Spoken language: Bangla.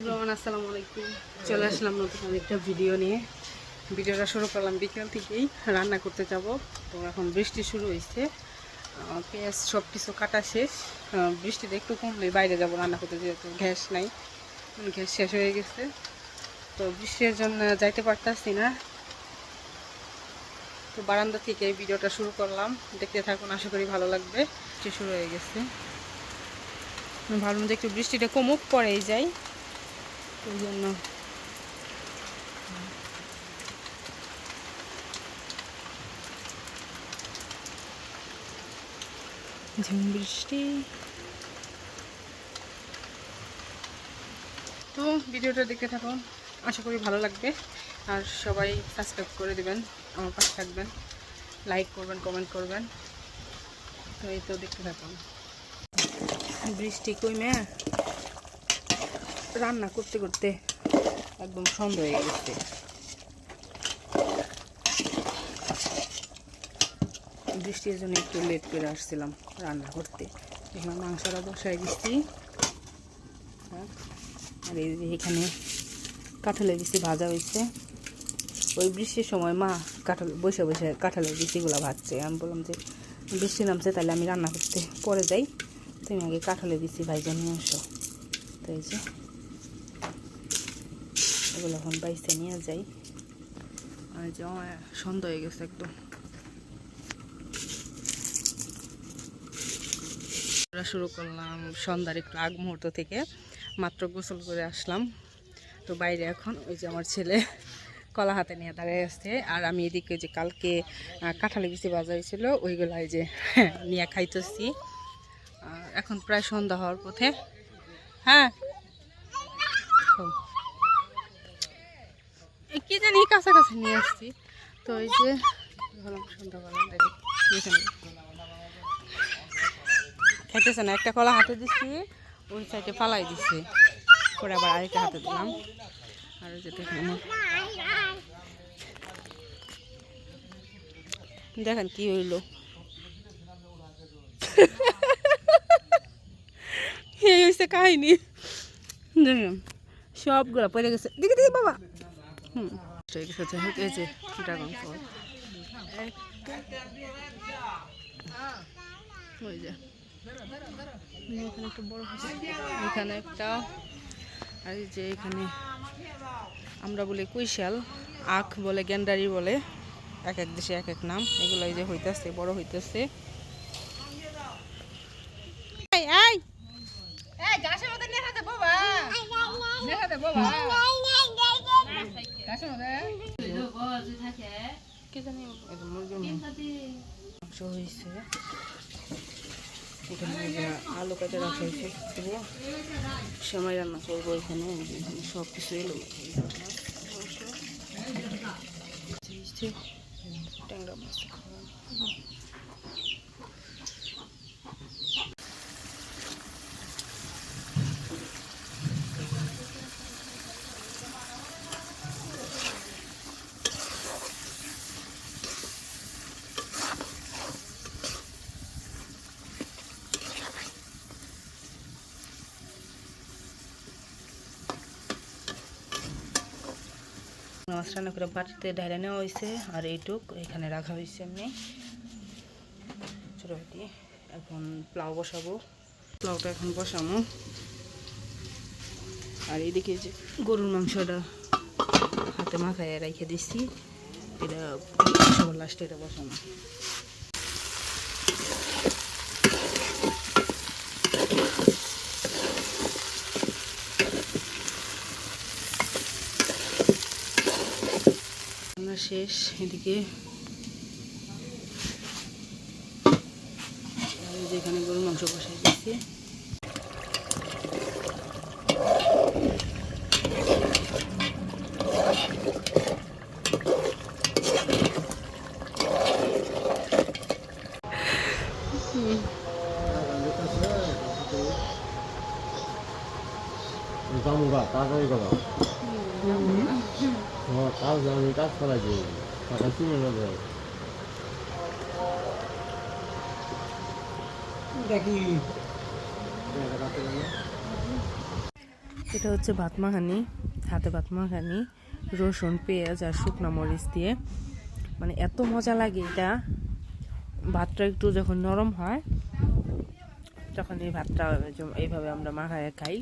রহমান আসসালামু আলাইকুম। চলে আসলাম নতুন আরেকটা ভিডিও নিয়ে। ভিডিওটা শুরু করলাম বিকেল থেকেই রান্না করতে যাব। তো এখন বৃষ্টি শুরু হয়েছে। পেঁয়াজ সব কিছু কাটা শেষ। আহ, বৃষ্টিটা একটু কমলে বাইরে যাব রান্না করতে যেহেতু গ্যাস নাই। গ্যাস শেষ হয়ে গেছে। তো বৃষ্টির জন্য যাইতে পারতাছি না। তো বারান্দা থেকে ভিডিওটা শুরু করলাম। দেখতে থাকুন আশা করি ভালো লাগবে। বৃষ্টি শুরু হয়ে গেছে। ভাবলাম যে একটু বৃষ্টিটা কমুক পরেই যাই। ওই জন্য। ঝুম বৃষ্টি। তো ভিডিওটা দেখতে থাকুন। আশা করি ভালো লাগবে। আর সবাই সাবস্ক্রাইব করে দেবেন, আমার পাশে থাকবেন। লাইক করবেন কমেন্ট করবেন। তো এই তো দেখতে থাকুন। বৃষ্টি কইমে রান্না করতে করতে একদম সন্দেহ হয়ে গেছে। বৃষ্টির জন্য একটু লেট করে আসছিলাম রান্না করতে। এখানে মাংসটা বসাই দিচ্ছি হ্যাঁ, আর এই যে এখানে কাঁঠালের বিচি ভাজা হয়েছে। ওই বৃষ্টির সময় মা কাঁঠাল বসে বসে কাঁঠালের বিচিগুলো ভাজছে। আমি বললাম যে বৃষ্টি নামছে তাহলে আমি রান্না করতে পরে যাই। তুমি আগে কাঁঠালের বিচি ভাইজা নিয়ে আসো। তো এই যে এগুলো এখন বাইসে নিয়ে যাই। আর যে সন্ধ্যা হয়ে গেছে একদম। শুরু করলাম সন্ধ্যার একটু আগ মুহূর্ত থেকে। মাত্র গোসল করে আসলাম। তো বাইরে এখন ওই যে আমার ছেলে কলা হাতে নিয়ে দাঁড়িয়ে আসছে আর আমি এদিকে যে কালকে কাঁঠালি বিচি বাজা হয়েছিল ওইগুলো এই যে নিয়ে খাইতেছি। এখন প্রায় সন্ধ্যা হওয়ার পথে। হ্যাঁ? কি জানি কাছাকাছি নিয়ে আসছি। তো ওই যে খাইতেছে না, একটা কলা হাতে দিচ্ছি ওই সাইডে পালাই দিচ্ছে পরে আবার আরেকটা হাতে দিলাম। আর দেখেন কি হইল। এই হয়েছে কাহিনি। দেখেন, সবগুলো পড়ে গেছে। দেখি দেখি, বাবা। হুম হয়ে এই যে ড্রাগন ফল ওই যে এখানে একটা বড় এখানে একটা আর এই যে এখানে আমরা বলি কুইশাল আখ বলে গেন্ডারি বলে এক এক দেশে এক এক নাম এগুলো এই যে হইতেছে বড় হইতেছে এই, এই, কি জানি মাংস হয়েছে এখানে আলু কেটে রাখা হয়েছে পুরো সময় রান্না করব এখানে সব কিছু এলো ট্যাংরা মাছ মাছ রান্না করে বাটিতে ঢাইলে নেওয়া হয়েছে, আর এইটুক এখানে রাখা হয়েছে এমনি। ছোটো বাটি এখন প্লাউ বসাবো। প্লাউটা এখন বসাবো। আর এইদিকে যে গরুর মাংসটা হাতে মাথায় রেখে দিচ্ছি এটা সবার লাস্টে এটা বসানো শেষ এদিকে যেখানে গরুর মাংস বসাই দিচ্ছি করো হ্যাঁ কাজ আমি কাজ করাই দিই টাকা চিনে নেবে। দেখি। এটা হচ্ছে ভাত মাখানি হাতে ভাত মাখানি রসুন পেঁয়াজ আর শুকনো মরিচ দিয়ে। মানে এত মজা লাগে এটা। ভাতটা একটু যখন নরম হয় তখন এই ভাতটা এইভাবে আমরা মাখায় খাই।